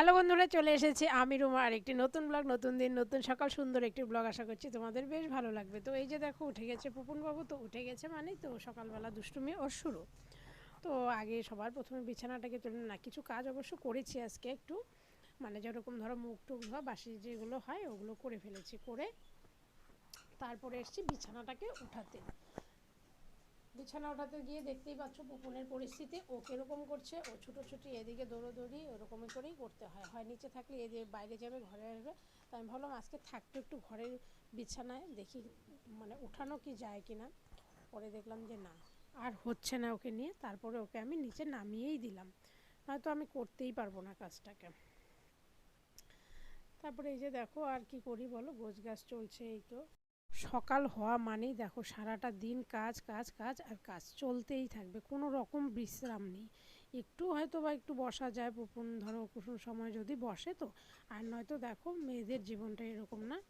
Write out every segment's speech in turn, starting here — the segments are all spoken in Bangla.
হ্যালো বন্ধুরা, চলে এসেছে আমি রুমা। আর একটি নতুন ব্লগ নতুন দিন, নতুন সকাল, সুন্দর একটি ব্লগ আশা করছি তোমাদের বেশ ভালো লাগবে। তো এই যে দেখো, উঠে গেছে পুপুনবাবু তো উঠে গেছে মানে তো সকালবেলা দুষ্টুমি ওর শুরু। তো আগে সবার প্রথমে বিছানাটাকে তুলে না, কিছু কাজ অবশ্য করেছি আজকে একটু। মানে যেরকম ধরো মুখ টুক ধোয়া, বাসি যেগুলো হয় ওগুলো করে ফেলেছি, করে তারপরে এসছি বিছানাটাকে উঠাতে। বিছানা ওঠাতে গিয়ে দেখতেই পাচ্ছ পুপুনের পরিস্থিতি। ও কীরকম করছে? ও ছুটোছুটি এদিকে দৌড়োদৌড়ি ওরকমই করেই করতে হয়। হয় নিচে থাকলে এদিকে বাইরে যাবে, ঘরে আসবে। তাই আমি ভাবলাম আজকে থাকতো একটু ঘরের বিছানায় দেখি মানে উঠানো কি যায় কি না পরে দেখলাম যে না, আর হচ্ছে না ওকে নিয়ে। তারপরে ওকে আমি নিচে নামিয়েই দিলাম। নয়তো আমি করতেই পারব না কাজটাকে। তারপরে এই যে দেখো আর কি করি বলো? গোছ গাছ চলছে এই তো। সকাল হওয়া মানেই দেখো সারাটা দিন কাজ কাজ কাজ আর কাজ চলতেই থাকবে। কোনো রকম বিশ্রাম নেই। একটু হয়তো বা একটু বসা যায়, পুপুন ধরো কুসুম সময় যদি বসে তো। আর নয়তো দেখো মেয়েদের জীবনটা এরকম না।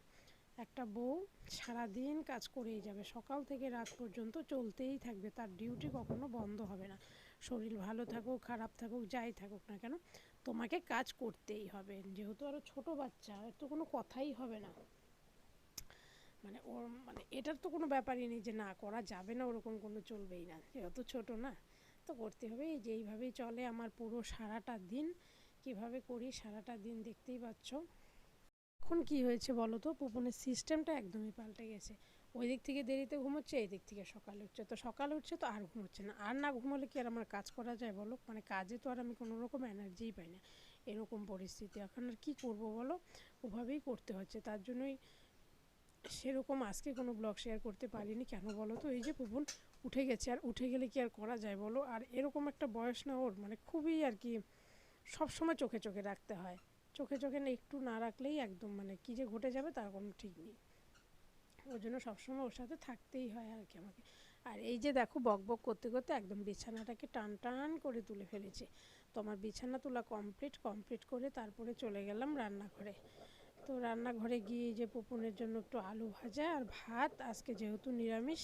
একটা বউ সারাদিন কাজ করেই যাবে। সকাল থেকে রাত পর্যন্ত চলতেই থাকবে। তার ডিউটি কখনো বন্ধ হবে না। শরীর ভালো থাকুক, খারাপ থাকুক, যাই থাকুক না কেন, তোমাকে কাজ করতেই হবে। যেহেতু আরও ছোটো বাচ্চা তো কোনো কথাই হবে না। মানে ওর মানে এটার তো কোনো ব্যাপারই নেই যে না, করা যাবে না, ওরকম কোনো চলবেই না। যেহেতু ছোটো না, তো করতে হবে। যে এইভাবেই চলে আমার পুরো সারাটা দিন। কীভাবে করি সারাটা দিন দেখতেই পাচ্ছ। এখন কি হয়েছে বলো তো? পুপনের সিস্টেমটা একদমই পাল্টে গেছে। ওই দিক থেকে দেরিতে ঘুমোচ্ছে, এই দিক থেকে সকালে উঠছে। তো সকালে উঠছে তো আর ঘুমোচ্ছে না। আর না ঘুমোলে কি আর আমার কাজ করা যায় বলো? মানে কাজে তো আর আমি কোনো রকম এনার্জিই পাই না। এরকম পরিস্থিতি। এখন আর কী করব বলো? ওভাবেই করতে হচ্ছে। তার জন্যই সেরকম আজকে কোনো ব্লগ শেয়ার করতে পারিনি। কেন বলো তো? এই যে পুপুন উঠে গেছে, আর উঠে গেলে কি আর করা যায় বলো? আর এরকম একটা বয়স না ওর মানে খুবই আর কি সবসময় চোখে চোখে রাখতে হয়। চোখে চোখে না, একটু না রাখলেই একদম মানে কী যে ঘটে যাবে তার কোনো ঠিক নেই। ওর জন্য সবসময় ওর সাথে থাকতেই হয় আর কি আমাকে। আর এই যে দেখো, বক বক করতে করতে একদম বিছানাটাকে টান টান করে তুলে ফেলেছে। তো আমার বিছানা তোলা কমপ্লিট কমপ্লিট করে তারপরে চলে গেলাম রান্নাঘরে। তো রান্নাঘরে গিয়ে যে পুপুনের জন্য একটু আলু ভাজা আর ভাত, আজকে যেহেতু নিরামিষ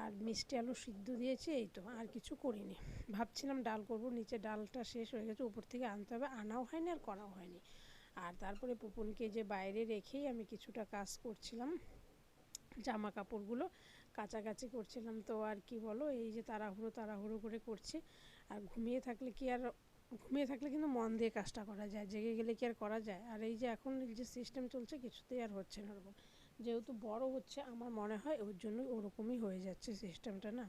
আর মিষ্টি আলু সিদ্ধ দিয়েছি, এই তো আর কিছু করিনি। ভাবছিলাম ডাল করব, নিচে ডালটা শেষ হয়ে গেছে, উপর থেকে আনতে হবে, আনাও হয়নি আর করাও হয়নি। আর তারপরে পুপুনকে যে বাইরে রেখেই আমি কিছুটা কাজ করছিলাম জামা কাপড়গুলো কাছাকাছি করছিলাম, তো আর কি বলো, এই যে তাড়াহুড়ো তাড়াহুড়ো করে করছি। আর ঘুমিয়ে থাকলে কি আর ঘুমিয়ে থাকলে কিন্তু মন দিয়ে কাজটা করা যায়, জেগে গেলে কি আর করা যায়? আর এই যে এখন যে সিস্টেম চলছে কিছুতেই আর হচ্ছে না ওরকম। যেহেতু বড় হচ্ছে, আমার মনে হয় ওর জন্যই ওরকমই হয়ে যাচ্ছে সিস্টেমটা না?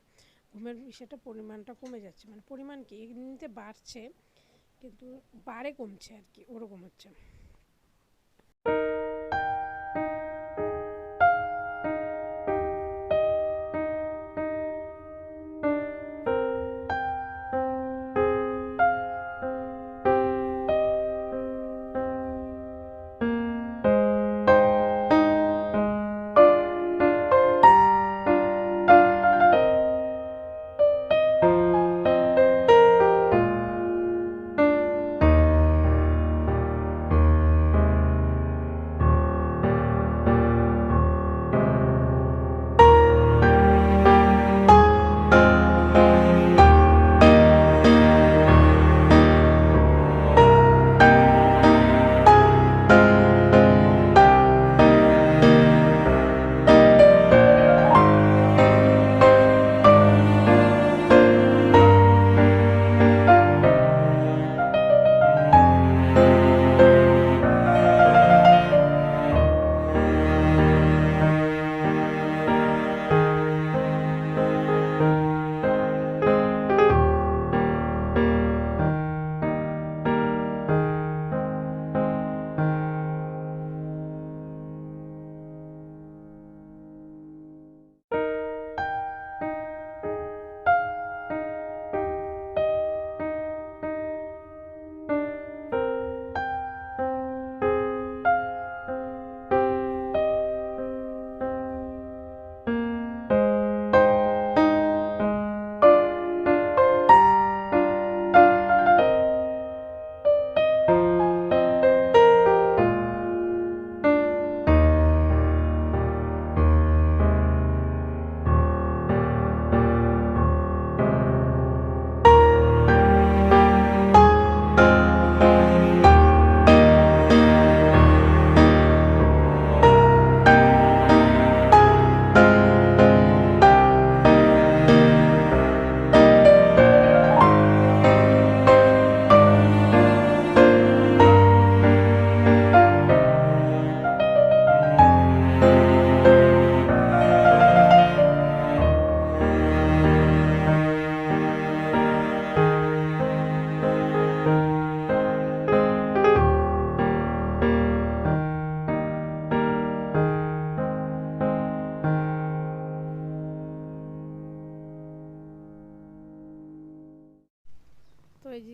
ঘুমের বিষয়টা পরিমাণটা কমে যাচ্ছে। মানে পরিমাণ কি? এমনিতে বাড়ছে, কিন্তু বাড়ে কমছে আর কি, ওরকম হচ্ছে।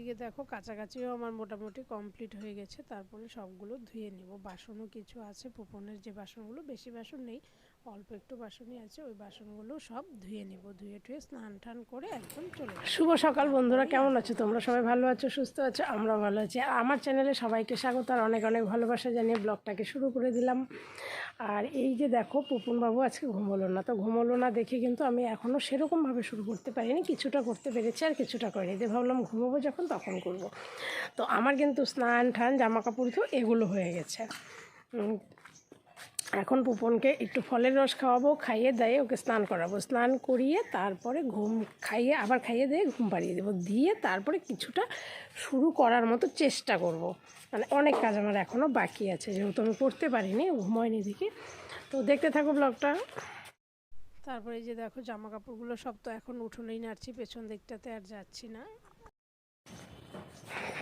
এইদিকে দেখো কাছাকাছিও আমার মোটামুটি কমপ্লিট হয়ে গেছে। তারপরে সবগুলো ধুয়ে নেব। বাসনও কিছু আছে পুপনের যে বাসনগুলো, বেশি বাসন নেই, অল্প একটু বাসনই আছে, ওই বাসনগুলো সব ধুয়ে নেব। ধুয়ে টুয়ে স্নান টান করে একদম চলে শুভ সকাল বন্ধুরা, কেমন আছো তোমরা? সবাই ভালো আছো, সুস্থ আছো? আমরা ভালো আছি। আর আমার চ্যানেলে সবাইকে স্বাগত, আর অনেক অনেক ভালোবাসা জানিয়ে ব্লগটাকে শুরু করে দিলাম। আর এই যে দেখো পুপুনবাবু আজকে ঘুমোলো না। তো ঘুমোলো না দেখে কিন্তু আমি এখনও সেরকমভাবে শুরু করতে পারিনি। কিছুটা করতে পেরেছি আর কিছুটা করিনি। যে ভাবলাম ঘুমোবো যখন তখন করব। তো আমার কিন্তু স্নান ঠান জামা কাপড় তো এগুলো হয়ে গেছে। এখন পুপনকে একটু ফলের রস খাওয়াবো, খাইয়ে দিয়ে ওকে স্নান করাবো। স্নান করিয়ে তারপরে ঘুম খাইয়ে, আবার খাইয়ে দিয়ে ঘুম পাড়িয়ে দেবো। দিয়ে তারপরে কিছুটা শুরু করার মতো চেষ্টা করব। মানে অনেক কাজ আমার এখনও বাকি আছে, যেহেতু আমি করতে পারিনি, ঘুমোয়নি দেখি তো দেখতে থাকো ব্লগটা। তারপরে যে দেখো জামা কাপড়গুলো সব তো এখন উঠোনেই নাড়ছি, পেছন দিকটাতে আর যাচ্ছি না।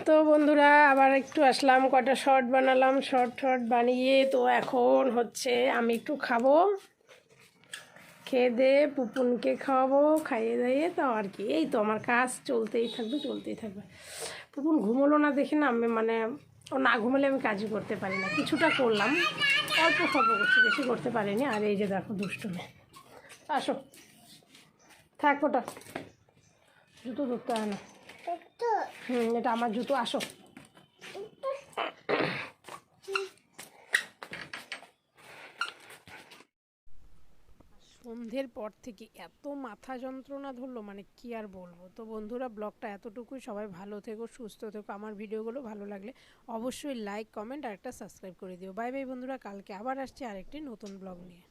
তো বন্ধুরা, আবার একটু আসলাম কটা শর্ট বানালাম শর্ট শর্ট বানিয়ে তো এখন হচ্ছে আমি একটু খাব। খেয়ে দে, পুপুনকে খাওয়াবো, খাইয়ে দাইয়ে, তো আর কি। এই তো আমার কাজ চলতেই থাকবে চলতেই থাকবে। পুপুন ঘুমোলো না দেখে না, আমি মানে ও না ঘুমোলে আমি কাজই করতে পারি না। কিছুটা করলাম, অল্প স্বল্প করছি, বেশি করতে পারিনি। আর এই যে দেখো দুষ্টুমে। আসো। থাক ওটা জুতো ধরতে হয় না। হুম এটা আমার জুতো আসো। সন্ধ্যের পর থেকে এত মাথা যন্ত্রণা ধরলো মানে কি আর বলব? তো বন্ধুরা ব্লগটা এতটুকুই। সবাই ভালো থেকো সুস্থ থেকো। আমার ভিডিওগুলো ভালো লাগলে অবশ্যই লাইক কমেন্ট আর একটা সাবস্ক্রাইব করে দিও। বাই বাই বন্ধুরা কালকে আবার আসছি আরেকটি নতুন ব্লগ নিয়ে।